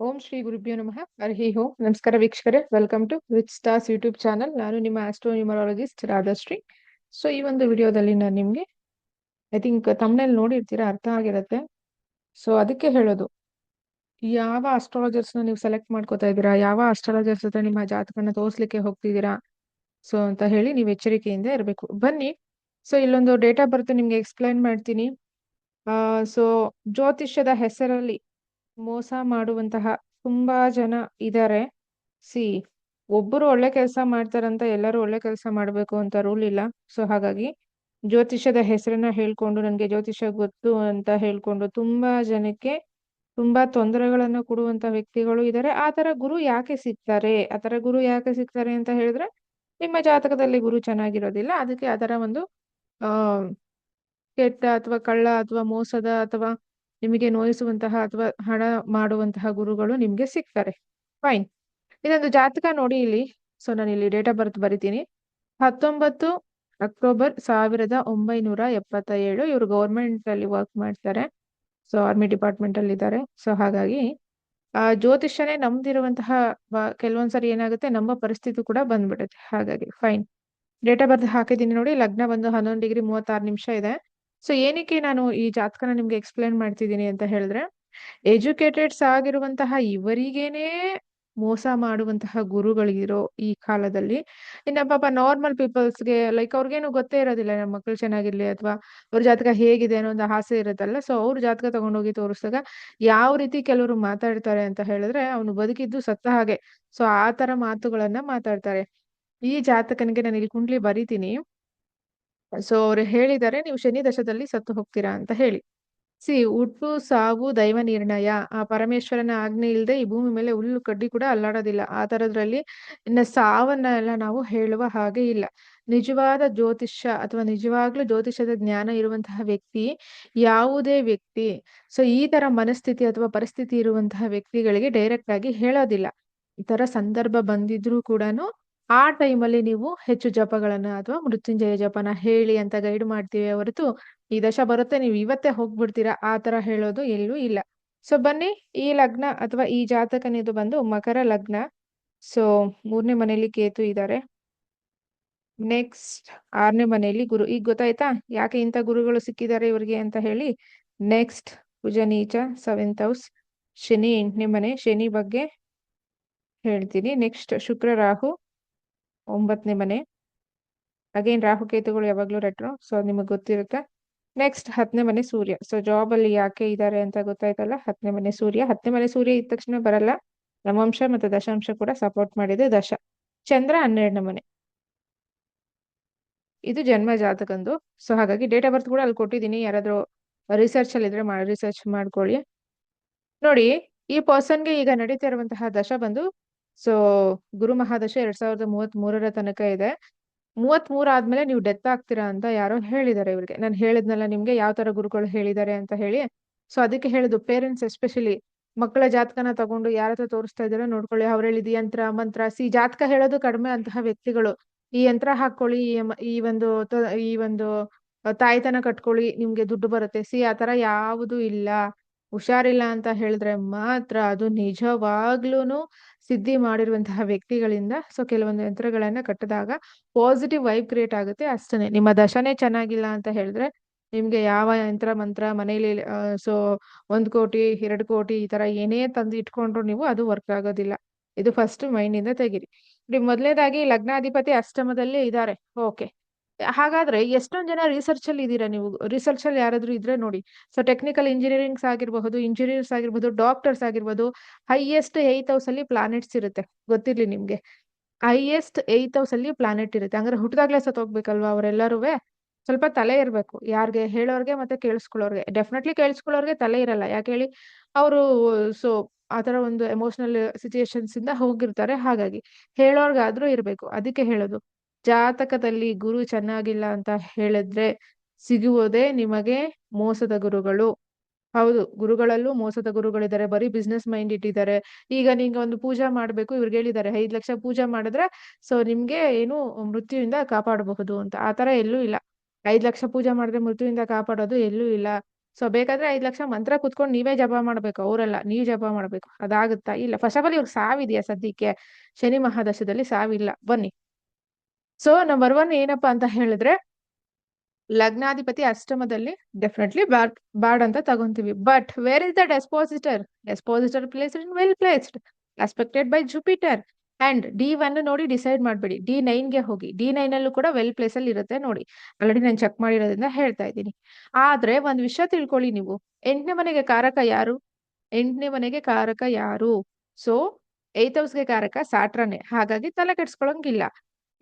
ಓಂ ಶ್ರೀ ಗುರುಭ್ಯೋ ನಮಃ. ಹರಿ ಓಂ ನಮಸ್ಕಾರ ವೀಕ್ಷಕರೇ. Welcome to rich stars YouTube channel ನಾನು ನಿಮ್ಮ ಆಸ್ಟ್ರೋ ನ್ಯೂಮರಾಲಜಿಸ್ಟ್ ರಾಧಾಶ್ರೀ ಸೊ ಈ ಒಂದು ವಿಡಿಯೋದಲ್ಲಿ ನಾನು ನಿಮಗೆ ಐ ಥಿಂಕ್ ತಮ್ಮನೇಲಿ ನೋಡಿರ್ತೀರಾ? ಅರ್ಥ ಆಗಿರತ್ತೆ. ಸೊ ಅದಕ್ಕೆ ಹೇಳೋದು. ಯಾವ ಅಸ್ಟ್ರಾಲಜರ್ಸ್ನ ನೀವು ಸೆಲೆಕ್ಟ್ ಮಾಡ್ಕೋತಾ ಇದ್ದೀರಾ? ಯಾವ ಅಸ್ಟ್ರಾಲಜರ್ಸ್ ಹತ್ರ ನಿಮ್ಮ ಜಾತಕನ ತೋರಿಸ್ಲಿಕ್ಕೆ ಹೋಗ್ತಿದ್ದೀರಾ? ಸೊ ಅಂತ ಹೇಳಿ ನೀವು ಎಚ್ಚರಿಕೆಯಿಂದ ಇರಬೇಕು. ಬನ್ನಿ. ಸೊ ಇಲ್ಲೊಂದು ಡೇಟಾ ಬರ್ತು ನಿಮ್ಗೆ ಎಕ್ಸ್ಪ್ಲೈನ್ ಮಾಡ್ತೀನಿ. ಸೊ ಜ್ಯೋತಿಷ್ಯದ ಹೆಸರಲ್ಲಿ ಮೋಸ ಮಾಡುವಂತಹ ತುಂಬಾ ಜನ ಇದ್ದಾರೆ ಸಿ ಒಬ್ಬರು ಒಳ್ಳೆ ಕೆಲಸ ಮಾಡ್ತಾರಂತ ಎಲ್ಲರೂ ಒಳ್ಳೆ ಕೆಲಸ ಮಾಡಬೇಕು ಅಂತ ರೂಲ್ ಇಲ್ಲ. ಸೊ, ಹಾಗಾಗಿ ಜ್ಯೋತಿಷ್ಯದ ಹೆಸರನ್ನ ಹೇಳ್ಕೊಂಡು, ನನಗೆ ಜ್ಯೋತಿಷ್ಯ ಗೊತ್ತು ಅಂತ ಹೇಳ್ಕೊಂಡು ತುಂಬಾ ಜನಕ್ಕೆ ತುಂಬಾ ತೊಂದರೆಗಳನ್ನು ಕೊಡುವಂತ ವ್ಯಕ್ತಿಗಳು ಇದ್ದಾರೆ ಆ ತರ ಗುರು ಯಾಕೆ ಸಿಗ್ತಾರೆ? ಆ ತರ ಗುರು ಯಾಕೆ ಸಿಗ್ತಾರೆ ಅಂತ ಹೇಳಿದ್ರೆ ನಿಮ್ಮ ಜಾತಕದಲ್ಲಿ ಗುರು ಚೆನ್ನಾಗಿರೋದಿಲ್ಲ. ಅದಕ್ಕೆ ಅದರ ಒಂದು, ಆ, ಕೆಟ್ಟ ಅಥವಾ ಕಳ್ಳ ಅಥವಾ ಮೋಸದ ಅಥವಾ ನಿಮಗೆ ನೋಯಿಸುವಂತಹ ಅಥವಾ ಹಣ ಮಾಡುವಂತಹ ಗುರುಗಳು ನಿಮ್ಗೆ ಸಿಗ್ತಾರೆ. ಫೈನ್ ಇದೊಂದು ಜಾತಕ ನೋಡಿ ಇಲ್ಲಿ. ಸೊ ನಾನು ಇಲ್ಲಿ ಡೇಟ್ ಆಫ್ ಬರ್ತ್ ಬರಿತೀನಿ. ಹತ್ತೊಂಬತ್ತು ಅಕ್ಟೋಬರ್ ಸಾವಿರದ ಒಂಬೈನೂರ ಎಪ್ಪತ್ತ ಏಳು ಇವರು ಗೌರ್ಮೆಂಟ್ ಅಲ್ಲಿ ವರ್ಕ್ ಮಾಡ್ತಾರೆ. ಸೊ ಆರ್ಮಿ ಡಿಪಾರ್ಟ್ಮೆಂಟ್ ಅಲ್ಲಿ ಇದ್ದಾರೆ. ಸೊ ಹಾಗಾಗಿ, ಆ ಜ್ಯೋತಿಷ್ಯನೇ ನಮ್ದಿರುವಂತಹ ಕೆಲವೊಂದ್ಸರಿ ಏನಾಗುತ್ತೆ? ನಮ್ಮ ಪರಿಸ್ಥಿತಿ ಕೂಡ ಬಂದ್ಬಿಡುತ್ತೆ. ಹಾಗಾಗಿ ಫೈನ್ ಡೇಟ್ ಆಫ್ ಬರ್ತ್ ಹಾಕಿದ್ದೀನಿ ನೋಡಿ. ಲಗ್ನ ಬಂದು ಹನ್ನೊಂದು ಡಿಗ್ರಿ ಮೂವತ್ತಾರು ನಿಮಿಷ ಇದೆ. ಸೊ ಏನಕ್ಕೆ ನಾನು ಈ ಜಾತಕನ ನಿಮ್ಗೆ ಎಕ್ಸ್ಪ್ಲೇನ್ ಮಾಡ್ತಿದ್ದೀನಿ ಅಂತ ಹೇಳಿದ್ರೆ ಎಜುಕೇಟೆಡ್ಸ್ ಆಗಿರುವಂತಹ ಇವರಿಗೇನೆ ಮೋಸ ಮಾಡುವಂತಹ ಗುರುಗಳಿರೋ ಈ ಕಾಲದಲ್ಲಿ, ಇನ್ನ ಪಾಪ ನಾರ್ಮಲ್ ಪೀಪಲ್ಸ್ಗೆ ಲೈಕ್ ಅವ್ರಿಗೇನು ಗೊತ್ತೇ ಇರೋದಿಲ್ಲ, ನಮ್ಮ ಮಕ್ಳು ಚೆನ್ನಾಗಿರ್ಲಿ ಅಥವಾ ಅವ್ರ ಜಾತಕ ಹೇಗಿದೆ ಅನ್ನೋ ಒಂದು ಆಸೆ ಇರುತ್ತಲ್ಲ ಸೊ ಅವ್ರ ಜಾತಕ ತಗೊಂಡೋಗಿ ತೋರಿಸಿದಾಗ ಯಾವ ರೀತಿ ಕೆಲವರು ಮಾತಾಡ್ತಾರೆ ಅಂತ ಹೇಳಿದ್ರೆ, ಅವನು ಬದುಕಿದ್ದು ಸತ್ತ ಹಾಗೆ. ಸೊ ಆ ತರ ಮಾತುಗಳನ್ನ ಮಾತಾಡ್ತಾರೆ. ಈ ಜಾತಕನಿಗೆ ನಾನು ಇಲ್ಲಿ ಕುಂಡ್ಲಿ ಬರಿತೀನಿ. ಸೊ ಅವ್ರು ಹೇಳಿದ್ದಾರೆ, ನೀವು ಶನಿ ದಶದಲ್ಲಿ ಸತ್ತು ಹೋಗ್ತೀರಾ ಅಂತ ಹೇಳಿ. ಸಿ, ಹುಟ್ಟು, ಸಾವು, ದೈವ ನಿರ್ಣಯ. ಆ ಪರಮೇಶ್ವರನ ಆಜ್ಞೆ ಇಲ್ಲದೆ ಈ ಭೂಮಿ ಮೇಲೆ ಹುಲ್ಲು, ಕಡ್ಡಿ ಕೂಡ ಅಲ್ಲಾಡೋದಿಲ್ಲ. ಆ ತರದ್ರಲ್ಲಿ ಇನ್ನ ಸಾವನ್ನ ಎಲ್ಲ ನಾವು ಹೇಳುವ ಹಾಗೆ ಇಲ್ಲ. ನಿಜವಾದ ಜ್ಯೋತಿಷ್ಯ ಅಥವಾ ನಿಜವಾಗ್ಲೂ ಜ್ಯೋತಿಷ್ಯದ ಜ್ಞಾನ ಇರುವಂತಹ ವ್ಯಕ್ತಿ ಯಾವುದೇ ವ್ಯಕ್ತಿ, ಸೊ, ಈ ತರ ಮನಸ್ಥಿತಿ ಅಥವಾ ಪರಿಸ್ಥಿತಿ ಇರುವಂತಹ ವ್ಯಕ್ತಿಗಳಿಗೆ ಡೈರೆಕ್ಟ್ ಆಗಿ ಹೇಳೋದಿಲ್ಲ. ಈ ತರ ಸಂದರ್ಭ ಬಂದಿದ್ರು ಕೂಡ ಆ ಟೈಮಲ್ಲಿ ನೀವು ಹೆಚ್ಚು ಜಪಗಳನ್ನ ಅಥವಾ ಮೃತ್ಯುಂಜಯ ಜಪನ ಹೇಳಿ ಅಂತ ಗೈಡ್ ಮಾಡ್ತೀವಿ ಹೊರತು ಈ ದಶ ಬರುತ್ತೆ, ನೀವು ಇವತ್ತೇ ಹೋಗ್ಬಿಡ್ತೀರಾ, ಆ ತರ ಹೇಳೋದು ಎಲ್ಲೂ ಇಲ್ಲ. ಸೊ ಬನ್ನಿ, ಈ ಲಗ್ನ ಅಥವಾ ಈ ಜಾತಕನಿದು ಬಂದು ಮಕರ ಲಗ್ನ. ಸೊ ಮೂರನೇ ಮನೆಯಲ್ಲಿ ಕೇತು ಇದ್ದಾರೆ ನೆಕ್ಸ್ಟ್ ಆರನೇ ಮನೆಯಲ್ಲಿ ಗುರು, ಈಗ ಗೊತ್ತಾಯ್ತಾ? ಯಾಕೆ ಇಂಥ ಗುರುಗಳು ಸಿಕ್ಕಿದ್ದಾರೆ ಇವ್ರಿಗೆ ಅಂತ ಹೇಳಿ. ನೆಕ್ಸ್ಟ್ ಕುಜ ನೀಚ ಸೆವೆಂತ್ ಹೌಸ್ ಶನಿ ಎಂಟನೇ ಮನೆ, ಶನಿ ಬಗ್ಗೆ ಹೇಳ್ತೀನಿ. ನೆಕ್ಸ್ಟ್ ಶುಕ್ರ ರಾಹು ಒಂಬತ್ತನೇ ಮನೆ. ಅಗೇನ್ ರಾಹು ಕೇತುಗಳು ಯಾವಾಗ್ಲೂ ರೆಟ್ರೋ ಸೊ ನಿಮಗೆ ಗೊತ್ತಿರುತ್ತೆ. ನೆಕ್ಸ್ಟ್ ಹತ್ತನೇ ಮನೆ ಸೂರ್ಯ. ಸೊ ಜಾಬ್ ಅಲ್ಲಿ ಯಾಕೆ ಇದ್ದಾರೆ ಅಂತ ಗೊತ್ತಾಯ್ತಲ್ಲ? ಹತ್ತನೇ ಮನೆ ಸೂರ್ಯ. ಹತ್ತನೇ ಮನೆ ಸೂರ್ಯ ಇದ್ದ ತಕ್ಷಣ ಬರಲ್ಲ. ನವಾಂಶ ಮತ್ತು ದಶಾಂಶ ಕೂಡ ಸಪೋರ್ಟ್ ಮಾಡಿದೆ ದಶ. ಚಂದ್ರ ಹನ್ನೆರಡನೇ ಮನೆ. ಇದು ಜನ್ಮ ಜಾತಕಂದು ಸೊ ಹಾಗಾಗಿ ಡೇಟ್ ಆಫ್ ಬರ್ತ್ ಕೂಡ ಅಲ್ಲಿ ಕೊಟ್ಟಿದ್ದೀನಿ. ಯಾರಾದರೂ ರಿಸರ್ಚ್ ಅಲ್ಲಿ ಇದ್ರೆ ರಿಸರ್ಚ್ ಮಾಡ್ಕೊಳ್ಳಿ. ನೋಡಿ, ಈ ಪರ್ಸನ್ಗೆ ಈಗ ನಡೀತಾ ಇರುವಂತಹ ದಶ ಬಂದು ಸೊ ಗುರು ಮಹಾದಶ ಎರಡ್ ಸಾವಿರದ ಮೂವತ್ತ್ ಮೂರರ ತನಕ ಇದೆ. ಮೂವತ್ತ್ ಮೂರ್ ಆದ್ಮೇಲೆ ನೀವು ಡೆತ್ ಆಗ್ತೀರಾ ಅಂತ ಯಾರೋ ಹೇಳಿದ್ದಾರೆ ಇವ್ರಿಗೆ. ನಾನು ಹೇಳಿದ್ನಲ್ಲ ನಿಮ್ಗೆ ಯಾವ ತರ ಗುರುಗಳು ಹೇಳಿದ್ದಾರೆ ಅಂತ ಹೇಳಿ. ಸೊ ಅದಕ್ಕೆ ಹೇಳುದು ಪೇರೆಂಟ್ಸ್ ಎಸ್ಪೆಷಲಿ ಮಕ್ಕಳ ಜಾತಕನ ತಗೊಂಡು ಯಾರ ಹತ್ರ ತೋರಿಸ್ತಾ ಇದಾರೆ ನೋಡ್ಕೊಳ್ಳಿ. ಅವ್ರು ಹೇಳಿದ ಯಂತ್ರ, ಮಂತ್ರ, ಸಿ ಜಾತಕ ಹೇಳೋದು ಕಡಿಮೆ ಅಂತಹ ವ್ಯಕ್ತಿಗಳು. ಈ ಯಂತ್ರ ಹಾಕೊಳ್ಳಿ, ಈ ಒಂದು ಈ ಒಂದು ತಾಯ್ತನ ಕಟ್ಕೊಳ್ಳಿ, ನಿಮ್ಗೆ ದುಡ್ಡು ಬರುತ್ತೆ. ಸಿ ಆತರ ಯಾವುದು ಇಲ್ಲ. ಹುಷಾರಿಲ್ಲ ಅಂತ ಹೇಳಿದ್ರೆ ಮಾತ್ರ ಅದು ನಿಜವಾಗ್ಲೂನು ಸಿದ್ಧಿ ಮಾಡಿರುವಂತಹ ವ್ಯಕ್ತಿಗಳಿಂದ ಸೊ ಕೆಲವೊಂದು ಯಂತ್ರಗಳನ್ನ ಕಟ್ಟಿದಾಗ ಪಾಸಿಟಿವ್ ವೈಬ್ ಕ್ರಿಯೇಟ್ ಆಗುತ್ತೆ ಅಷ್ಟೇ ನಿಮ್ಮ ದಶನೇ ಚೆನ್ನಾಗಿಲ್ಲ ಅಂತ ಹೇಳಿದ್ರೆ ನಿಮ್ಗೆ ಯಾವ ಯಂತ್ರ, ಮಂತ್ರ ಮನೇಲಿ ಸೊ ಒಂದ್ ಕೋಟಿ, ಎರಡು ಕೋಟಿ ಈ ತರ ಏನೇ ತಂದು ಇಟ್ಕೊಂಡ್ರು ನೀವು ಅದು ವರ್ಕ್ ಆಗೋದಿಲ್ಲ. ಇದು ಫಸ್ಟ್ ಮೈಂಡ್ ಇಂದ ತೆಗಿರಿ. ಮೊದಲನೇದಾಗಿ ಲಗ್ನಾಧಿಪತಿ ಅಷ್ಟಮದಲ್ಲಿ ಇದ್ದಾರೆ ಓಕೆ ಹಾಗಾದ್ರೆ ಎಷ್ಟೊಂದ್ ಜನ ರಿಸರ್ಚ್ ಅಲ್ಲಿ ಇದ್ದೀರಾ ನೀವು? ರಿಸರ್ಚ್ ಅಲ್ಲಿ ಯಾರಾದ್ರೂ ಇದ್ರೆ ನೋಡಿ. ಸೊ ಟೆಕ್ನಿಕಲ್ ಇಂಜಿನಿಯರಿಂಗ್ಸ್ ಆಗಿರಬಹುದು ಇಂಜಿನಿಯರ್ಸ್ ಆಗಿರ್ಬೋದು ಡಾಕ್ಟರ್ಸ್ ಆಗಿರ್ಬೋದು ಹೈಯೆಸ್ಟ್ ಏತ್ ಹೌಸ್ ಅಲ್ಲಿ ಪ್ಲಾನೆಟ್ಸ್ ಇರುತ್ತೆ. ಗೊತ್ತಿರ್ಲಿ ನಿಮ್ಗೆ. ಹೈಯೆಸ್ಟ್ ಏತ್ ಹೌಸ್ ಅಲ್ಲಿ ಪ್ಲಾನೆಟ್ ಇರುತ್ತೆ. ಹಂಗಾರೆ ಹುಟ್ಟದಾಗ್ಲೇ ಸತ್ತೋಗ್ಬೇಕಲ್ವಾ ಅವರೆಲ್ಲರೂ? ಸ್ವಲ್ಪ ತಲೆ ಇರ್ಬೇಕು. ಯಾರಿಗೆ ಹೇಳೋರ್ಗೆ ಮತ್ತೆ ಕೇಳಿಸ್ಕೊಳ್ಳೋರ್ಗೆ. ಡೆಫಿನೆಟ್ಲಿ ಕೇಳಿಸ್ಕೊಳ್ಳೋರ್ಗೆ ತಲೆ ಇರಲ್ಲ. ಯಾಕೆ ಹೇಳಿ? ಅವರು ಸೊ ಆತರ ಒಂದು ಎಮೋಷನಲ್ ಸಿಚುಯೇಷನ್ಸ್ ಇಂದ ಹೋಗಿರ್ತಾರೆ. ಹಾಗಾಗಿ ಹೇಳೋರ್ಗಾದ್ರೂ ಇರ್ಬೇಕು. ಅದಕ್ಕೆ ಹೇಳೋದು. ಜಾತಕದಲ್ಲಿ ಗುರು ಚೆನ್ನಾಗಿಲ್ಲ ಅಂತ ಹೇಳಿದ್ರೆ ಸಿಗುವುದೇ ನಿಮಗೆ ಮೋಸದ ಗುರುಗಳು. ಹೌದು, ಗುರುಗಳಲ್ಲೂ ಮೋಸದ ಗುರುಗಳಿದ್ದಾರೆ. ಬರೀ ಬಿಸ್ನೆಸ್ ಮೈಂಡ್ ಇಟ್ಟಿದ್ದಾರೆ. ಈಗ ನಿಂಗೆ ಒಂದು ಪೂಜಾ ಮಾಡ್ಬೇಕು, ಇವ್ರಿಗೆ ಹೇಳಿದ್ದಾರೆ, ಐದು ಲಕ್ಷ ಪೂಜಾ ಮಾಡಿದ್ರೆ ಸೊ ನಿಮ್ಗೆ ಏನು ಮೃತ್ಯುವಿಂದ ಕಾಪಾಡಬಹುದು ಅಂತ. ಆತರ ಎಲ್ಲೂ ಇಲ್ಲ. ಐದು ಲಕ್ಷ ಪೂಜಾ ಮಾಡಿದ್ರೆ ಮೃತ್ಯುವಿಂದ ಕಾಪಾಡೋದು ಎಲ್ಲೂ ಇಲ್ಲ. ಸೊ ಬೇಕಾದ್ರೆ ಐದು ಲಕ್ಷ ಮಂತ್ರ ಕುತ್ಕೊಂಡು ನೀವೇ ಜಪ ಮಾಡ್ಬೇಕು, ಅವರೆಲ್ಲ, ನೀವ್ ಜಪ ಮಾಡ್ಬೇಕು. ಅದಾಗುತ್ತಾ? ಇಲ್ಲ, ಫಸ್ಟ್ ಆಫ್ ಆಲ್ ಇವ್ರಿಗೆ ಸಾವಿದೆಯಾ ಸದ್ಯಕ್ಕೆ? ಶನಿ ಮಹಾದಶದಲ್ಲಿ ಸಾವಿಲ್ಲ. ಬನ್ನಿ. ಸೊ ನಂಬರ್ ಒನ್ ಏನಪ್ಪಾ ಅಂತ ಹೇಳಿದ್ರೆ, ಲಗ್ನಾಧಿಪತಿ ಅಷ್ಟಮದಲ್ಲಿ ಡೆಫಿನೆಟ್ಲಿ ಬ್ಯಾಡ್ ಬ್ಯಾಡ್ ಅಂತ ತಗೊಂತೀವಿ. But where is the dispositor dispositor place in well placed aspected by Jupiter and D one ನೋಡಿ ಡಿಸೈಡ್ ಮಾಡಬೇಡಿ. ಡಿ ನೈನ್ಗೆ ಹೋಗಿ. ಡಿ ನೈನ್ ಅಲ್ಲೂ ಕೂಡ ವೆಲ್ ಪ್ಲೇಸ್ ಅಲ್ಲಿ ಇರುತ್ತೆ ನೋಡಿ. ಆಲ್ರೆಡಿ ನಾನು ಚೆಕ್ ಮಾಡಿರೋದ್ರಿಂದ ಹೇಳ್ತಾ ಇದ್ದೀನಿ. ಆದ್ರೆ ಒಂದ್ ವಿಷಯ ತಿಳ್ಕೊಳ್ಳಿ ನೀವು. ಎಂಟನೇ ಮನೆಗೆ ಕಾರಕ ಯಾರು? ಎಂಟನೇ ಮನೆಗೆ ಕಾರಕ ಯಾರು? ಸೊ ಏತ್ ಹೌಸ್ಗೆ ಕಾರಕ ಸಾಟ್ರನೆ. ಹಾಗಾಗಿ ತಲೆ ಕೆಡ್ಸ್ಕೊಳಂಗಿಲ್ಲ.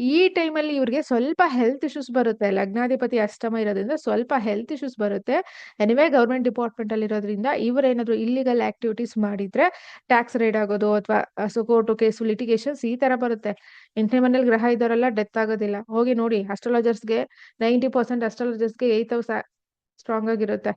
ಈ ಟೈಮಲ್ಲಿ ಇವ್ರಿಗೆ ಸ್ವಲ್ಪ ಹೆಲ್ತ್ ಇಶ್ಯೂಸ್ ಬರುತ್ತೆ. ಲಗ್ನಾಧಿಪತಿ ಅಷ್ಟಮ ಇರೋದ್ರಿಂದ ಸ್ವಲ್ಪ ಹೆಲ್ತ್ ಇಶ್ಯೂಸ್ ಬರುತ್ತೆ. ಎನಿವೇ ಗೌರ್ಮೆಂಟ್ ಡಿಪಾರ್ಟ್ಮೆಂಟ್ ಅಲ್ಲಿ ಇರೋದ್ರಿಂದ ಇವರೇನಾದ್ರು ಇಲ್ಲಿಗಲ್ ಆಕ್ಟಿವಿಟೀಸ್ ಮಾಡಿದ್ರೆ ಟ್ಯಾಕ್ಸ್ ರೈಡ್ ಆಗೋದು ಅಥವಾ ಕೋರ್ಟು ಕೇಸು ಲಿಟಿಗೇಷನ್ಸ್ ಈ ತರ ಬರುತ್ತೆ. ಎಂಟನೇ ಮನೇಲಿ ಗ್ರಹ ಇದ್ದವರೆಲ್ಲ ಡೆತ್ ಆಗೋದಿಲ್ಲ. ಹೋಗಿ ನೋಡಿ ಅಸ್ಟ್ರಾಲಜರ್ಸ್ಗೆ ನೈಂಟಿ ಪರ್ಸೆಂಟ್ ಅಸ್ಟ್ರಾಲಜರ್ಸ್ಗೆ ಏತ್ ಹೌಸ್ ಸ್ಟ್ರಾಂಗ್ ಆಗಿರುತ್ತೆ.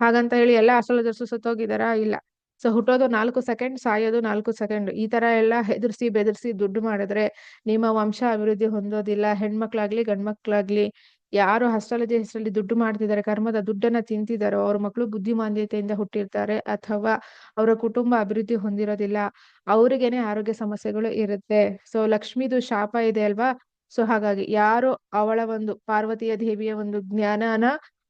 ಹಾಗಂತ ಹೇಳಿ ಎಲ್ಲ ಅಸ್ಟ್ರಾಲಜರ್ಸ್ ಸತ್ತೋಗಿದಾರಾ ಇಲ್ಲ. ಸೊ ಹುಟ್ಟೋದು ನಾಲ್ಕು ಸೆಕೆಂಡ್, ಸಾಯೋದು ನಾಲ್ಕು ಸೆಕೆಂಡ್. ಈ ತರ ಎಲ್ಲ ಹೆದರ್ಸಿ ಬೆದರ್ಸಿ ದುಡ್ಡು ಮಾಡಿದ್ರೆ ನಿಮ್ಮ ವಂಶ ಅಭಿವೃದ್ಧಿ ಹೊಂದೋದಿಲ್ಲ. ಹೆಣ್ಮಕ್ಳಾಗ್ಲಿ, ಗಂಡ್ಮಕ್ಳಾಗ್ಲಿ, ಯಾರು ಹಸ್ಟಾಲಜಿ ಹೆಸರಲ್ಲಿ ದುಡ್ಡು ಮಾಡ್ತಿದ್ದಾರೆ, ಕರ್ಮದ ದುಡ್ಡನ್ನ ತಿಂತಿದ್ದಾರೋ, ಅವ್ರ ಮಕ್ಕಳು ಬುದ್ಧಿಮಾಂದ್ಯತೆಯಿಂದ ಹುಟ್ಟಿರ್ತಾರೆ ಅಥವಾ ಅವರ ಕುಟುಂಬ ಅಭಿವೃದ್ಧಿ ಹೊಂದಿರೋದಿಲ್ಲ, ಅವ್ರಿಗೇನೆ ಆರೋಗ್ಯ ಸಮಸ್ಯೆಗಳು ಇರುತ್ತೆ. ಸೊ ಲಕ್ಷ್ಮಿದು ಶಾಪ ಇದೆ ಅಲ್ವಾ? ಸೊ ಹಾಗಾಗಿ ಯಾರು ಅವಳ ಒಂದು ಪಾರ್ವತಿಯ ದೇವಿಯ ಒಂದು ಜ್ಞಾನನ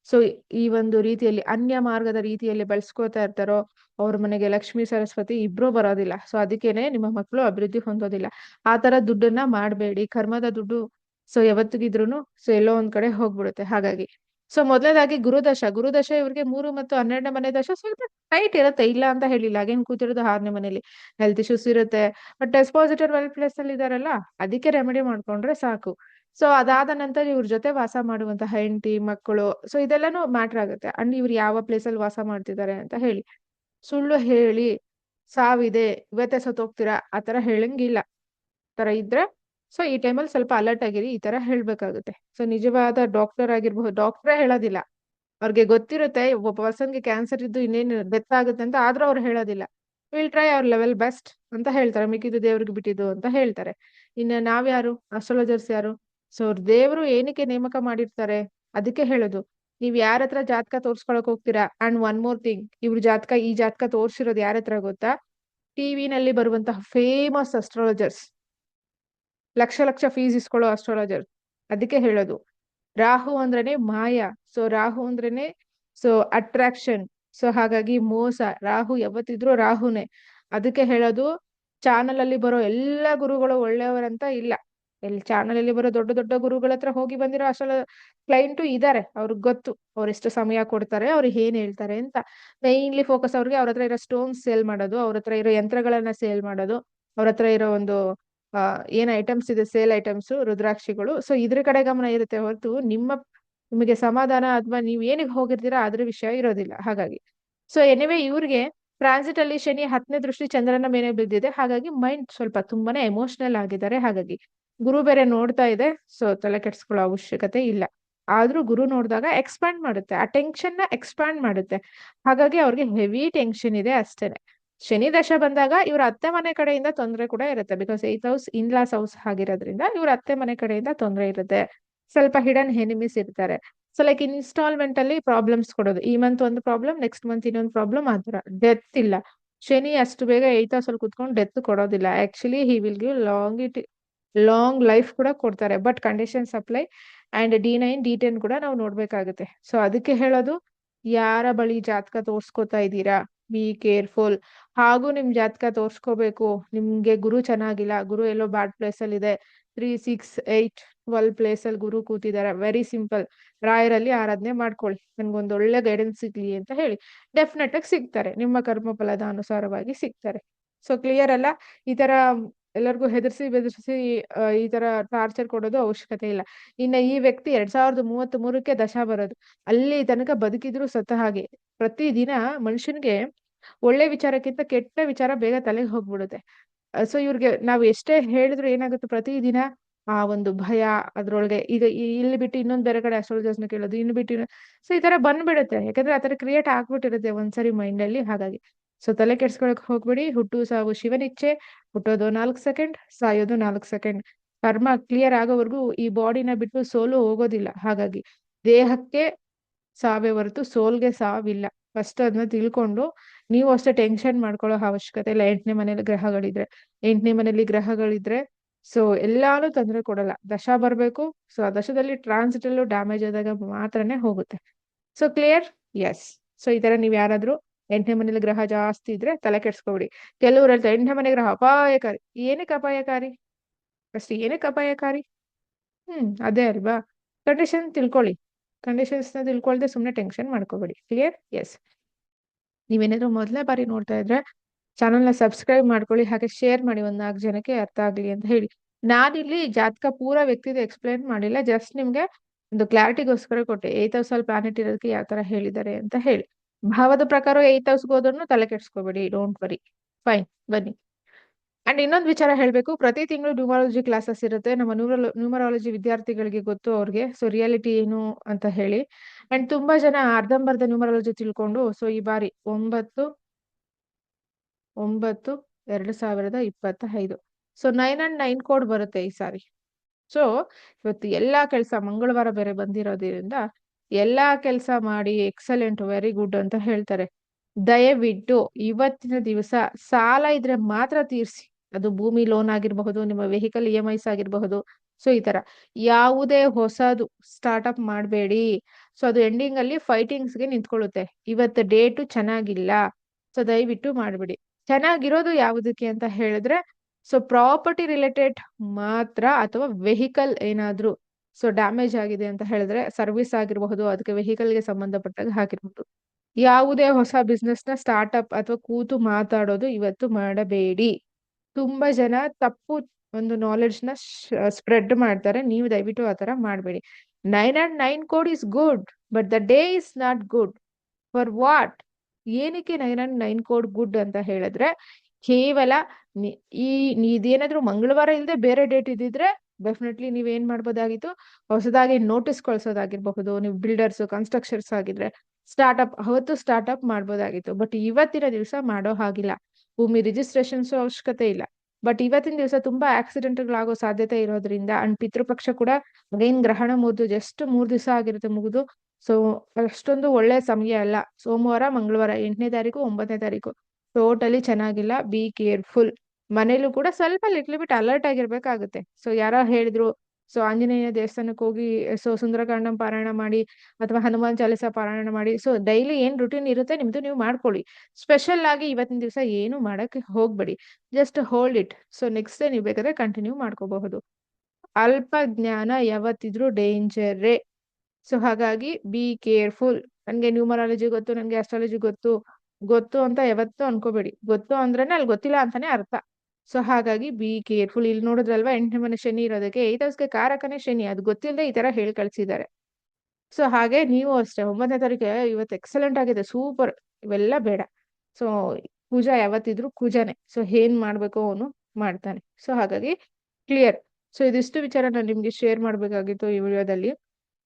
ಸೊ ಈ ಒಂದು ರೀತಿಯಲ್ಲಿ ಅನ್ಯ ಮಾರ್ಗದ ರೀತಿಯಲ್ಲಿ ಬಳಸ್ಕೋತಾ ಇರ್ತಾರೋ ಅವ್ರ ಮನೆಗೆ ಲಕ್ಷ್ಮೀ ಸರಸ್ವತಿ ಇಬ್ರು ಬರೋದಿಲ್ಲ. ಸೊ ಅದಕ್ಕೇನೆ ನಿಮ್ಮ ಮಕ್ಕಳು ಅಭಿವೃದ್ಧಿ ಹೊಂದೋದಿಲ್ಲ. ಆ ತರ ದುಡ್ಡನ್ನ ಮಾಡಬೇಡಿ. ಕರ್ಮದ ದುಡ್ಡು ಸೊ ಯಾವತ್ತಿಗಿದ್ರು ಸೊ ಎಲ್ಲೋ ಒಂದ್ ಕಡೆ ಹೋಗ್ಬಿಡುತ್ತೆ. ಹಾಗಾಗಿ. ಸೊ ಮೊದಲನೇದಾಗಿ ಗುರುದಶ. ಗುರುದಶ ಇವ್ರಿಗೆ ಮೂರು ಮತ್ತು ಹನ್ನೆರಡನೇ ಮನೆ ದಶ ಸ್ವಲ್ಪ ಟೈಟ್ ಇರುತ್ತೆ. ಇಲ್ಲ ಅಂತ ಹೇಳಿಲ್ಲ. ಹಾಗೇನ್ ಕೂತಿರೋದು ಆರನೇ ಮನೇಲಿ. ಹೆಲ್ತ್ ಇಶ್ಯೂಸ್ ಇರುತ್ತೆ. ಬಟ್ ಡೆಸ್ಪಾಸಿಟರ್ ವೆಲ್ ಪ್ಲೇಸ್ ಅಲ್ಲಿ ಇದಾರಲ್ಲ ಅದಕ್ಕೆ ರೆಮಿಡಿ ಮಾಡ್ಕೊಂಡ್ರೆ ಸಾಕು. ಸೊ ಅದಾದ ನಂತರ ಇವ್ರ ಜೊತೆ ವಾಸ ಮಾಡುವಂತಹ ಹೆಂಡತಿ, ಮಕ್ಕಳು ಸೊ ಇದೆಲ್ಲಾನು ಮ್ಯಾಟರ್ ಆಗುತ್ತೆ. ಅಂಡ್ ಇವ್ರು ಯಾವ ಪ್ಲೇಸ್ ಅಲ್ಲಿ ವಾಸ ಮಾಡ್ತಿದ್ದಾರೆ ಅಂತ ಹೇಳಿ. ಸುಳ್ಳು ಹೇಳಿ, ಸಾವಿದೆ, ಇವತ್ತೆ ಸತ್ತೋಗ್ತೀರಾ? ಆ ತರ ಹೇಳಂಗಿಲ್ಲ. ತರ ಇದ್ರೆ ಸೊ ಈ ಟೈಮಲ್ಲಿ ಸ್ವಲ್ಪ ಅಲರ್ಟ್ ಆಗಿರಿ, ಈ ತರ ಹೇಳ್ಬೇಕಾಗುತ್ತೆ. ಸೊ ನಿಜವಾದ ಡಾಕ್ಟರ್ ಆಗಿರ್ಬಹುದು ಡಾಕ್ಟ್ರೇ ಹೇಳೋದಿಲ್ಲ. ಅವ್ರಿಗೆ ಗೊತ್ತಿರುತ್ತೆ, ಒಬ್ಬ ಪರ್ಸನ್ಗೆ ಕ್ಯಾನ್ಸರ್ ಇದ್ದು ಇನ್ನೇನು ಡೆತ್ ಆಗುತ್ತೆ ಅಂತ, ಆದ್ರೂ ಅವ್ರು ಹೇಳೋದಿಲ್ಲ. ವಿಲ್ ಟ್ರೈ ಅವ್ರ ಲೆವೆಲ್ ಬೆಸ್ಟ್ ಅಂತ ಹೇಳ್ತಾರೆ. ಮಿಕ್ಕಿದ್ದು ದೇವ್ರಿಗೆ ಬಿಟ್ಟಿದ್ದು ಅಂತ ಹೇಳ್ತಾರೆ. ಇನ್ನು ನಾವ್ಯಾರು? ಅಸ್ಟ್ರಾಲಜರ್ಸ್ ಯಾರು? ಸೊ ದೇವರು ಏನಕ್ಕೆ ನೇಮಕ ಮಾಡಿರ್ತಾರೆ? ಅದಕ್ಕೆ ಹೇಳೋದು. ನೀವ್ ಯಾರ ಹತ್ರ ಜಾತಕ ತೋರ್ಸ್ಕೊಳಕ್ ಹೋಗ್ತೀರಾ? ಅಂಡ್ ಒನ್ ಮೋರ್ ಥಿಂಗ್, ಇವ್ರ ಜಾತಕ, ಈ ಜಾತಕ ತೋರ್ಸಿರೋದು ಯಾರ ಹತ್ರ ಗೊತ್ತಾ? ಟಿವಿನಲ್ಲಿ ಬರುವಂತಹ famous astrologers lakh lakh fees ಇಸ್ಕೊಳ್ಳೋ astrologer ಅದಕ್ಕೆ ಹೇಳೋದು. ರಾಹು ಅಂದ್ರೇನೆ ಮಾಯ. ಸೊ ರಾಹು ಅಂದ್ರೇನೆ ಸೊ ಅಟ್ರಾಕ್ಷನ್ ಸೊ ಹಾಗಾಗಿ ಮೋಸ. ರಾಹು ಯಾವತ್ತಿದ್ರು ರಾಹುನೇ. ಅದಕ್ಕೆ ಹೇಳೋದು ಚಾನಲ್ ಅಲ್ಲಿ ಬರೋ ಎಲ್ಲ ಗುರುಗಳು ಒಳ್ಳೆಯವರಂತ ಇಲ್ಲ. ಎಲ್ಲಿ ಚಾನಲ್ ಅಲ್ಲಿ ಬರೋ ದೊಡ್ಡ ದೊಡ್ಡ ಗುರುಗಳ ಹತ್ರ ಹೋಗಿ ಬಂದಿರೋ ಅಷ್ಟೆಲ್ಲ ಕ್ಲೈಂಟು ಇದಾರೆ, ಅವ್ರಿಗೆ ಗೊತ್ತು ಅವ್ರು ಎಷ್ಟು ಸಮಯ ಕೊಡ್ತಾರೆ ಅವ್ರಿಗೆ ಏನ್ ಹೇಳ್ತಾರೆ ಅಂತ. ಮೈನ್ಲಿ ಫೋಕಸ್ ಅವ್ರಿಗೆ ಅವ್ರ ಹತ್ರ ಇರೋ ಸ್ಟೋನ್ಸ್ ಸೇಲ್ ಮಾಡೋದು, ಅವ್ರ ಹತ್ರ ಇರೋ ಯಂತ್ರಗಳನ್ನ ಸೇಲ್ ಮಾಡೋದು, ಅವ್ರ ಹತ್ರ ಇರೋ ಒಂದು ಏನ್ ಐಟಮ್ಸ್ ಇದೆ ಸೇಲ್ ಐಟಮ್ಸ್ ರುದ್ರಾಕ್ಷಿಗಳು. ಸೊ ಇದ್ರ ಕಡೆ ಗಮನ ಇರುತ್ತೆ ಹೊರತು ನಿಮ್ಮ, ನಿಮಗೆ ಸಮಾಧಾನ ಅಥವಾ ನೀವ್ ಏನಿಗೆ ಹೋಗಿರ್ತೀರಾ ಅದ್ರ ವಿಷಯ ಇರೋದಿಲ್ಲ, ಹಾಗಾಗಿ. ಸೊ ಎನಿವೆ ಇವ್ರಿಗೆ ಟ್ರಾನ್ಸಿಟ್ ಅಲ್ಲಿ ಶನಿ ಹತ್ತನೇ ದೃಷ್ಟಿ ಚಂದ್ರನ ಮೇಲೆ ಬಿದ್ದಿದೆ, ಹಾಗಾಗಿ ಮೈಂಡ್ ಸ್ವಲ್ಪ ತುಂಬಾನೇ ಎಮೋಷನಲ್ ಆಗಿದ್ದಾರೆ, ಹಾಗಾಗಿ. ಗುರು ಬೇರೆ ನೋಡ್ತಾ ಇದೆ ಸೊ ತಲೆ ಕೆಡ್ಸ್ಕೊಳ್ಳೋ ಅವಶ್ಯಕತೆ ಇಲ್ಲ. ಆದ್ರೂ ಗುರು ನೋಡಿದಾಗ ಎಕ್ಸ್ಪ್ಯಾಂಡ್ ಮಾಡುತ್ತೆ, ಆ ಟೆನ್ಷನ್ನ ಎಕ್ಸ್ಪ್ಯಾಂಡ್ ಮಾಡುತ್ತೆ. ಹಾಗಾಗಿ ಅವ್ರಿಗೆ ಹೆವಿ ಟೆನ್ಷನ್ ಇದೆ ಅಷ್ಟೇನೆ. ಶನಿ ದಶ ಬಂದಾಗ ಇವ್ರ ಅತ್ತೆ ಮನೆ ಕಡೆಯಿಂದ ತೊಂದರೆ ಕೂಡ ಇರುತ್ತೆ because eighth house in-laws house ಆಗಿರೋದ್ರಿಂದ ಇವ್ರ ಅತ್ತೆ ಮನೆ ಕಡೆಯಿಂದ ತೊಂದರೆ ಇರುತ್ತೆ. ಸ್ವಲ್ಪ ಹಿಡನ್ ಹೆನಿಮಿಸ್ ಇರ್ತಾರೆ. ಸೊ ಲೈಕ್ ಇನ್ಸ್ಟಾಲ್ಮೆಂಟ್ ಅಲ್ಲಿ ಪ್ರಾಬ್ಲಮ್ಸ್ ಕೊಡೋದು. ಈ ಮಂತ್ ಒಂದು ಪ್ರಾಬ್ಲಮ್ ನೆಕ್ಸ್ಟ್ ಮಂತ್ ಇನ್ನೊಂದು ಪ್ರಾಬ್ಲಮ್ ಆ ಡೆತ್ ಇಲ್ಲ. ಶನಿ ಅಷ್ಟು ಬೇಗ ಏತ್ ಹೌಸ್ ಅಲ್ಲಿ ಕುತ್ಕೊಂಡು ಡೆತ್ ಕೊಡೋದಿಲ್ಲ. Actually he will give long it long life ಕೂಡ ಕೊಡ್ತಾರೆ but condition supply and D nine D ten ಕೂಡ ನಾವು ನೋಡ್ಬೇಕಾಗುತ್ತೆ. ಸೊ ಅದಕ್ಕೆ ಹೇಳೋದು, ಯಾರ ಬಳಿ ಜಾತಕ ತೋರ್ಸ್ಕೊತಾ ಇದ್ದೀರಾ? ಬಿ ಕೇರ್ಫುಲ್ ಹಾಗೂ ನಿಮ್ ಜಾತಕ ತೋರ್ಸ್ಕೋಬೇಕು. ನಿಮ್ಗೆ ಗುರು ಚೆನ್ನಾಗಿಲ್ಲ, ಗುರು ಎಲ್ಲೋ ಬ್ಯಾಡ್ ಪ್ಲೇಸ್ ಅಲ್ಲಿ ಇದೆ. Three six eight twelve place ಅಲ್ಲಿ ಗುರು ಕೂತಿದ್ದಾರೆ. ವೆರಿ ಸಿಂಪಲ್ ರಾಯರಲ್ಲಿ ಆರಾಧನೆ ಮಾಡ್ಕೊಳ್ಳಿ. ನನ್ಗೊಂದು ಒಳ್ಳೆ ಗೈಡೆನ್ಸ್ ಸಿಗ್ಲಿ ಅಂತ ಹೇಳಿ. ಡೆಫಿನೆಟ್ ಆಗಿ ಸಿಗ್ತಾರೆ. ನಿಮ್ಮ ಕರ್ಮ ಫಲದ ಅನುಸಾರವಾಗಿ ಸಿಗ್ತಾರೆ. ಸೊ ಕ್ಲಿಯರ್ ಅಲ್ಲ? ಈ ತರ ಎಲ್ಲರಿಗೂ ಹೆದರ್ಸಿ ಬೆದರ್ಸಿ ಈ ತರ ಟಾರ್ಚರ್ ಕೊಡೋದು ಅವಶ್ಯಕತೆ ಇಲ್ಲ. ಇನ್ನ ಈ ವ್ಯಕ್ತಿ ಎರಡ್ ಸಾವಿರದ ಮೂವತ್ತ್ ಮೂರಕ್ಕೆ ದಶ ಬರೋದು. ಅಲ್ಲಿ ತನಕ ಬದುಕಿದ್ರು ಸತ್ತ ಹಾಗೆ. ಪ್ರತಿದಿನ ಮನುಷ್ಯನ್ಗೆ ಒಳ್ಳೆ ವಿಚಾರಕ್ಕಿಂತ ಕೆಟ್ಟ ವಿಚಾರ ಬೇಗ ತಲೆಗೆ ಹೋಗ್ಬಿಡುತ್ತೆ. ಸೊ ಇವ್ರಿಗೆ ನಾವು ಎಷ್ಟೇ ಹೇಳಿದ್ರು ಏನಾಗುತ್ತೆ? ಪ್ರತಿದಿನ ಆ ಒಂದು ಭಯ ಅದ್ರೊಳಗೆ. ಈಗ ಇಲ್ಲಿ ಬಿಟ್ಟು ಇನ್ನೊಂದ್ ಬೇರೆ ಕಡೆ ಅಸ್ಟ್ರಾಲಜರ್ಸ್ನ ಕೇಳೋದು, ಇನ್ನು ಬಿಟ್ಟು ಸೊ ಈ ತರ ಬಂದ್ಬಿಡುತ್ತೆ. ಯಾಕಂದ್ರೆ ಆ ತರ ಕ್ರಿಯೇಟ್ ಆಗ್ಬಿಟ್ಟಿರುತ್ತೆ ಒಂದ್ಸರಿ ಮೈಂಡ್ ಅಲ್ಲಿ ಹಾಗಾಗಿ. ಸೊ ತಲೆ ಕೆಡ್ಸ್ಕೊಳಕ್ ಹೋಗ್ಬೇಡಿ, ಹುಟ್ಟು ಸಾವು ಶಿವನಿಚ್ಛೆ ಹುಟ್ಟೋದು ನಾಲ್ಕು ಸೆಕೆಂಡ್, ಸಾಯೋದು ನಾಲ್ಕು ಸೆಕೆಂಡ್. ಕರ್ಮ ಕ್ಲಿಯರ್ ಆಗೋವರೆಗೂ ಈ ಬಾಡಿನ ಬಿಟ್ಟು ಸೋಲು ಹೋಗೋದಿಲ್ಲ. ಹಾಗಾಗಿ ದೇಹಕ್ಕೆ ಸಾವೇ ಹೊರತು ಸೋಲ್ಗೆ ಸಾವಿಲ್ಲ. ಫಸ್ಟ್ ಅದನ್ನ ತಿಳ್ಕೊಂಡು ನೀವು ಅಷ್ಟೇ ಟೆನ್ಷನ್ ಮಾಡ್ಕೊಳ್ಳೋ ಅವಶ್ಯಕತೆ ಇಲ್ಲ. ಎಂಟನೇ ಮನೇಲಿ ಗ್ರಹಗಳಿದ್ರೆ, ಎಂಟನೇ ಮನೇಲಿ ಗ್ರಹಗಳಿದ್ರೆ ಸೊ ಎಲ್ಲಾನು ತೊಂದರೆ ಕೊಡಲ್ಲ. ದಶ ಬರ್ಬೇಕು ಸೊ ಆ ದಶದಲ್ಲಿ ಟ್ರಾನ್ಸಿಟ್ ಅಲ್ಲೂ ಡ್ಯಾಮೇಜ್ ಆದಾಗ ಮಾತ್ರನೇ ಹೋಗುತ್ತೆ. ಸೊ ಕ್ಲಿಯರ್ ಎಸ್ ಸೊ ಈ ತರ ನೀವ್ ಯಾರಾದ್ರೂ ಎಂಟನೇ ಮನೇಲಿ ಗ್ರಹ ಜಾಸ್ತಿ ಇದ್ರೆ ತಲೆ ಕೆಡ್ಸ್ಕೊಬಿಡಿ. ಕೆಲವ್ರು ಹೇಳ್ತಾರೆ ಎಂಟನೇ ಮನೆ ಗ್ರಹ ಅಪಾಯಕಾರಿ. ಏನಕ್ಕೆ ಅಪಾಯಕಾರಿ? ಫಸ್ಟ್ ಏನಕ್ಕೆ ಅಪಾಯಕಾರಿ? ಹ್ಮ್, ಅದೇ ಅಲ್ವಾ? ಕಂಡೀಷನ್ ತಿಳ್ಕೊಳ್ಳಿ. ಕಂಡೀಷನ್ಸ್ನ ತಿಳ್ಕೊಳ್ದೆ ಸುಮ್ನೆ ಟೆನ್ಷನ್ ಮಾಡ್ಕೋಬೇಡಿ. ಕ್ಲಿಯರ್ ಎಸ್ ನೀವೇನಾದ್ರು ಮೊದಲನೇ ಬಾರಿ ನೋಡ್ತಾ ಇದ್ರೆ ಚಾನಲ್ನ ಸಬ್ಸ್ಕ್ರೈಬ್ ಮಾಡ್ಕೊಳ್ಳಿ, ಹಾಗೆ ಶೇರ್ ಮಾಡಿ ಒಂದ್ ನಾಲ್ಕು ಜನಕ್ಕೆ ಅರ್ಥ ಆಗ್ಲಿ ಅಂತ ಹೇಳಿ. ನಾನಿಲ್ಲಿ ಜಾತಕ ಪೂರ ವ್ಯಕ್ತಿದ ಎಕ್ಸ್ಪ್ಲೈನ್ ಮಾಡಿಲ್ಲ ಜಸ್ಟ್ ನಿಮ್ಗೆ ಒಂದು ಕ್ಲಾರಿಟಿಗೋಸ್ಕರ ಕೊಟ್ಟೆ. ಏತ್ ಹೌಸ್ ಅಲ್ಲಿ ಪ್ಲಾನೆಟ್ ಇರೋದಕ್ಕೆ ಯಾವ ತರ ಹೇಳಿದ್ದಾರೆ ಅಂತ ಹೇಳಿ. ಭಾವದ ಪ್ರಕಾರ ಏತ್ ಹೌಸ್ಗೆ ಹೋದ್ರು ತಲೆ ಕೆಡ್ಸ್ಕೋಬೇಡಿ ಡೋಂಟ್ ವರಿ ಫೈನ್ ಬನ್ನಿ. ಅಂಡ್ ಇನ್ನೊಂದು ವಿಚಾರ ಹೇಳ್ಬೇಕು. ಪ್ರತಿ ತಿಂಗಳು ನ್ಯೂಮರಾಲಜಿ ಕ್ಲಾಸಸ್ ಇರುತ್ತೆ. ನಮ್ಮ ನ್ಯೂಮರಾಲ ನ್ಯೂಮರಾಲಜಿ ವಿದ್ಯಾರ್ಥಿಗಳಿಗೆ ಗೊತ್ತು ಅವ್ರಿಗೆ. ಸೊ ರಿಯಾಲಿಟಿ ಏನು ಅಂತ ಹೇಳಿ. ಅಂಡ್ ತುಂಬಾ ಜನ ಅರ್ಧಂಬರ್ಧ ನ್ಯೂಮರಾಲಜಿ ತಿಳ್ಕೊಂಡು ಸೊ ಈ ಬಾರಿ ಒಂಬತ್ತು ಒಂಬತ್ತು, ಎರಡು ಸಾವಿರದ ಇಪ್ಪತ್ತ ಐದು so nine and nine code ಬರುತ್ತೆ ಈ ಸಾರಿ. ಸೊ ಇವತ್ತು ಎಲ್ಲಾ ಕೆಲಸ ಮಂಗಳವಾರ ಬೇರೆ ಬಂದಿರೋದ್ರಿಂದ ಎಲ್ಲಾ ಕೆಲಸ ಮಾಡಿ ಎಕ್ಸಲೆಂಟ್ ವೆರಿ ಗುಡ್ ಅಂತ ಹೇಳ್ತಾರೆ. ದಯವಿಟ್ಟು ಇವತ್ತಿನ ದಿವಸ ಸಾಲ ಇದ್ರೆ ಮಾತ್ರ ತೀರ್ಸಿ. ಅದು ಭೂಮಿ ಲೋನ್ ಆಗಿರಬಹುದು, ನಿಮ್ಮ ವೆಹಿಕಲ್ ಇ ಎಂ ಐಸ್ ಆಗಿರಬಹುದು. ಸೊ ಈ ತರ. ಯಾವುದೇ ಹೊಸದು ಸ್ಟಾರ್ಟ್ಅಪ್ ಮಾಡಬೇಡಿ. ಸೊ ಅದು ಎಂಡಿಂಗ್ ಅಲ್ಲಿ ಫೈಟಿಂಗ್ಸ್ಗೆ ನಿಂತ್ಕೊಳ್ಳುತ್ತೆ. ಇವತ್ತು ಡೇಟು ಚೆನ್ನಾಗಿಲ್ಲ. ಸೊ ದಯವಿಟ್ಟು ಮಾಡಬೇಡಿ. ಚೆನ್ನಾಗಿರೋದು ಯಾವುದಕ್ಕೆ ಅಂತ ಹೇಳಿದ್ರೆ ಸೊ ಪ್ರಾಪರ್ಟಿ ರಿಲೇಟೆಡ್ ಮಾತ್ರ ಅಥವಾ ವೆಹಿಕಲ್ ಏನಾದ್ರೂ ಸೊ ಡ್ಯಾಮೇಜ್ ಆಗಿದೆ ಅಂತ ಹೇಳಿದ್ರೆ ಸರ್ವಿಸ್ ಆಗಿರಬಹುದು, ಅದಕ್ಕೆ ವೆಹಿಕಲ್ಗೆ ಸಂಬಂಧಪಟ್ಟಾಗ ಹಾಕಿರ್ಬಹುದು. ಯಾವುದೇ ಹೊಸ ಬಿಸ್ನೆಸ್ನ ಸ್ಟಾರ್ಟ್ಅಪ್ ಅಥವಾ ಕೂತು ಮಾತಾಡೋದು ಇವತ್ತು ಮಾಡಬೇಡಿ. ತುಂಬಾ ಜನ ತಪ್ಪು ಒಂದು ನಾಲೆಡ್ಜ್ನ ಸ್ಪ್ರೆಡ್ ಮಾಡ್ತಾರೆ. ನೀವು ದಯವಿಟ್ಟು ಆ ತರ ಮಾಡಬೇಡಿ. Nine and nine code is good but the day is not good for what ಏನಕ್ಕೆ nine and nine code good ಅಂತ ಹೇಳಿದ್ರೆ, ಕೇವಲ ಈ ಇದೇನಾದ್ರೂ ಮಂಗಳವಾರ ಇಲ್ಲದೆ ಬೇರೆ ಡೇಟ್ ಇದ್ದಿದ್ರೆ ಡೆಫಿನೆಟ್ಲಿ ನೀವ್ ಏನ್ ಮಾಡ್ಬೋದಾಗಿತ್ತು, ಹೊಸದಾಗಿ ನೋಟಿಸ್ ಕಳ್ಸೋದಾಗಿರ್ಬಹುದು, ನೀವು ಬಿಲ್ಡರ್ಸ್ ಕನ್ಸ್ಟ್ರಕ್ಷನ್ಸ್ ಆಗಿದ್ರೆ ಸ್ಟಾರ್ಟ್ಅಪ್ ಅವತ್ತು ಸ್ಟಾರ್ಟ್ಅಪ್ ಮಾಡ್ಬೋದಾಗಿತ್ತು. ಬಟ್ ಇವತ್ತಿನ ದಿವಸ ಮಾಡೋ ಹಾಗಿಲ್ಲ. ಭೂಮಿ ರಿಜಿಸ್ಟ್ರೇಷನ್ಸ್ ಅವಶ್ಯಕತೆ ಇಲ್ಲ. ಬಟ್ ಇವತ್ತಿನ ದಿವಸ ತುಂಬಾ ಆಕ್ಸಿಡೆಂಟ್ಗಳಾಗೋ ಸಾಧ್ಯತೆ ಇರೋದ್ರಿಂದ ಅಂಡ್ ಪಿತೃಪಕ್ಷ ಕೂಡ ಅಗೈನ್ ಗ್ರಹಣ ಮುಗಿದು ಜಸ್ಟ್ ಮೂರ್ ದಿವಸ ಆಗಿರುತ್ತೆ ಮುಗಿದು. ಸೊ ಅಷ್ಟೊಂದು ಒಳ್ಳೆ ಸಮಯ ಅಲ್ಲ. ಸೋಮವಾರ, ಮಂಗಳವಾರ ಎಂಟನೇ ತಾರೀಕು, ಒಂಬತ್ತನೇ ತಾರೀಕು. ಟೋಟಲಿ ಚೆನ್ನಾಗಿಲ್ಲ. ಬಿ ಕೇರ್ಫುಲ್ ಮನೇಲೂ ಕೂಡ ಸ್ವಲ್ಪ ಲಿಟ್ಲ್ ಬಿಟ್ ಅಲರ್ಟ್ ಆಗಿರ್ಬೇಕಾಗುತ್ತೆ. ಸೊ ಯಾರೋ ಹೇಳಿದ್ರು ಸೊ ಆಂಜನೇಯ ದೇವಸ್ಥಾನಕ್ಕೆ ಹೋಗಿ ಸೊ ಸುಂದರಕಾಂಡಂ ಪಾರಾಯಣ ಮಾಡಿ ಅಥವಾ ಹನುಮಾನ್ ಚಾಲಿಸ ಪಾರಾಯಣ ಮಾಡಿ ಸೊ ಡೈಲಿ ಏನ್ ರುಟೀನ್ ಇರುತ್ತೆ ನಿಮ್ದು ನೀವು ಮಾಡ್ಕೊಳ್ಳಿ. ಸ್ಪೆಷಲ್ ಆಗಿ ಇವತ್ತಿನ ದಿವಸ ಏನು ಮಾಡಕ್ಕೆ ಹೋಗ್ಬೇಡಿ. Just hold it so next day ನೀವು ಬೇಕಾದ್ರೆ ಕಂಟಿನ್ಯೂ ಮಾಡ್ಕೋಬಹುದು. ಅಲ್ಪ ಜ್ಞಾನ ಯಾವತ್ತಿದ್ರು ಡೇಂಜರೇ ಸೊ ಹಾಗಾಗಿ ಬಿ ಕೇರ್ಫುಲ್ ನನ್ಗೆ ನ್ಯೂಮರಾಲಜಿ ಗೊತ್ತು, ನನ್ಗೆ ಅಸ್ಟ್ರಾಲಜಿ ಗೊತ್ತು. ಗೊತ್ತು ಅಂತ ಯಾವತ್ತೂ ಅನ್ಕೋಬೇಡಿ. ಗೊತ್ತು ಅಂದ್ರೆ ಅಲ್ಲಿ ಗೊತ್ತಿಲ್ಲ ಅಂತಾನೆ ಅರ್ಥ. ಸೊ ಹಾಗಾಗಿ ಬಿ ಕೇರ್ಫುಲ್ ಇಲ್ಲಿ ನೋಡಿದ್ರಲ್ವಾ? ಎಂಟನೇ ಮನೆ ಶನಿ ಇರೋದಕ್ಕೆ ಏತ್ ಹೌಸ್ಗೆ ಕಾರಕನೇ ಶನಿ. ಅದು ಗೊತ್ತಿಲ್ಲದೆ ಈ ತರ ಹೇಳಿ ಕಳ್ಸಿದ್ದಾರೆ. ಸೊ ಹಾಗೆ ನೀವು ಅಷ್ಟೇ. ಒಂಬತ್ತನೇ ತಾರೀಕು ಇವತ್ತು ಎಕ್ಸಲೆಂಟ್ ಆಗಿದೆ. ಸೂಪರ್ ಇವೆಲ್ಲ ಬೇಡ. ಸೊ ಪೂಜಾ ಯಾವತ್ತಿದ್ರು ಪೂಜಾನೆ. ಸೊ ಏನ್ ಮಾಡ್ಬೇಕು ಅವನು ಮಾಡ್ತಾನೆ. ಸೊ ಹಾಗಾಗಿ ಕ್ಲಿಯರ್ ಸೊ ಇದಿಷ್ಟು ವಿಚಾರ ನಾನು ನಿಮ್ಗೆ ಶೇರ್ ಮಾಡ್ಬೇಕಾಗಿತ್ತು ಈ ವಿಡಿಯೋದಲ್ಲಿ.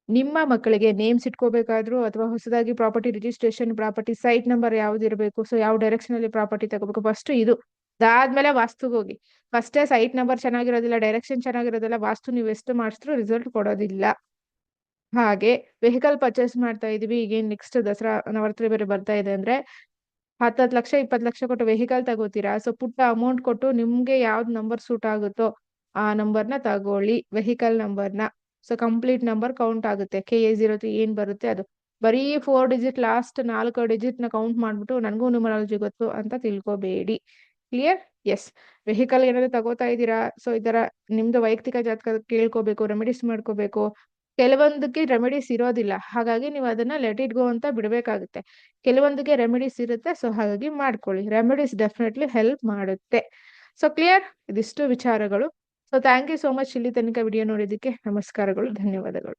ನಿಮ್ಮ ಮಕ್ಕಳಿಗೆ ನೇಮ್ಸ್ ಇಟ್ಕೋಬೇಕಾದ್ರು ಅಥವಾ ಹೊಸದಾಗಿ property registration property site number ಯಾವ್ದು ಇರಬೇಕು? ಸೊ ಯಾವ ಡೈರೆಕ್ಷನ್ ಅಲ್ಲಿ ಪ್ರಾಪರ್ಟಿ ತಗೋಬೇಕು? ಫಸ್ಟ್ ಇದು. ಅದಾದ್ಮೇಲೆ ವಾಸ್ತುಗೆ ಹೋಗಿ. ಫಸ್ಟೇ ಸೈಟ್ ನಂಬರ್ ಚೆನ್ನಾಗಿರೋದಿಲ್ಲ ಡೈರೆಕ್ಷನ್ ಚೆನ್ನಾಗಿರೋದಿಲ್ಲ, ವಾಸ್ತು ನೀವು ಎಷ್ಟು ಮಾಡಿಸ್ರು ರಿಸಲ್ಟ್ ಕೊಡೋದಿಲ್ಲ. ಹಾಗೆ ವೆಹಿಕಲ್ ಪರ್ಚೇಸ್ ಮಾಡ್ತಾ ಇದೀವಿ. ಈಗೇನ್ ನೆಕ್ಸ್ಟ್ ದಸರಾ ನವರಾತ್ರಿ ಬೇರೆ ಬರ್ತಾ ಇದೆ ಅಂದ್ರೆ ಹತ್ತತ್ತು ಲಕ್ಷ, ಇಪ್ಪತ್ತು ಲಕ್ಷ ಕೊಟ್ಟು ವೆಹಿಕಲ್ ತಗೋತೀರಾ? ಸೊ ಪುಟ್ಟ ಅಮೌಂಟ್ ಕೊಟ್ಟು ನಿಮ್ಗೆ ಯಾವ್ದು ನಂಬರ್ ಸೂಟ್ ಆಗುತ್ತೋ ಆ ನಂಬರ್ನ ತಗೊಳ್ಳಿ. ವೆಹಿಕಲ್ ನಂಬರ್ನ ಸೊ ಕಂಪ್ಲೀಟ್ ನಂಬರ್ ಕೌಂಟ್ ಆಗುತ್ತೆ. ಕೆ ಎ ಜೀರೋ ತ್ರೀ ಏನ್ ಬರುತ್ತೆ ಅದು. ಬರೀ ಫೋರ್ ಡಿಜಿಟ್ ಲಾಸ್ಟ್ ನಾಲ್ಕು ಡಿಜಿಟ್ನ ಕೌಂಟ್ ಮಾಡ್ಬಿಟ್ಟು ನನಗೂ ನ್ಯೂಮರಾಲಜಿ ಗೊತ್ತು ಅಂತ ತಿಳ್ಕೊಬೇಡಿ. ಕ್ಲಿಯರ್ ಎಸ್ ವೆಹಿಕಲ್ ಏನಾದ್ರು ತಗೋತಾ ಇದ್ದೀರಾ? ಸೊ ಇದರ ನಿಮ್ದು ವೈಯಕ್ತಿಕ ಜಾತಕ ಕೇಳ್ಕೋಬೇಕು ರೆಮಿಡೀಸ್ ಮಾಡ್ಕೋಬೇಕು. ಕೆಲವೊಂದಕ್ಕೆ ರೆಮಿಡೀಸ್ ಇರೋದಿಲ್ಲ. ಹಾಗಾಗಿ ನೀವು ಅದನ್ನ ಲೆಟ್ ಇಟ್ ಗೋ ಅಂತ ಬಿಡಬೇಕಾಗುತ್ತೆ. ಕೆಲವೊಂದಕ್ಕೆ ರೆಮಿಡೀಸ್ ಇರುತ್ತೆ. ಸೊ ಹಾಗಾಗಿ ಮಾಡ್ಕೊಳ್ಳಿ. ರೆಮಿಡೀಸ್ ಡೆಫಿನೆಟ್ಲಿ ಹೆಲ್ಪ್ ಮಾಡುತ್ತೆ. ಸೊ ಕ್ಲಿಯರ್ ಇದಿಷ್ಟು ವಿಚಾರಗಳು. So thank you so much ಇಲ್ಲಿ ತನಕ ವಿಡಿಯೋ ನೋಡಿದ್ದಕ್ಕೆ. ನಮಸ್ಕಾರಗಳು. ಧನ್ಯವಾದಗಳು.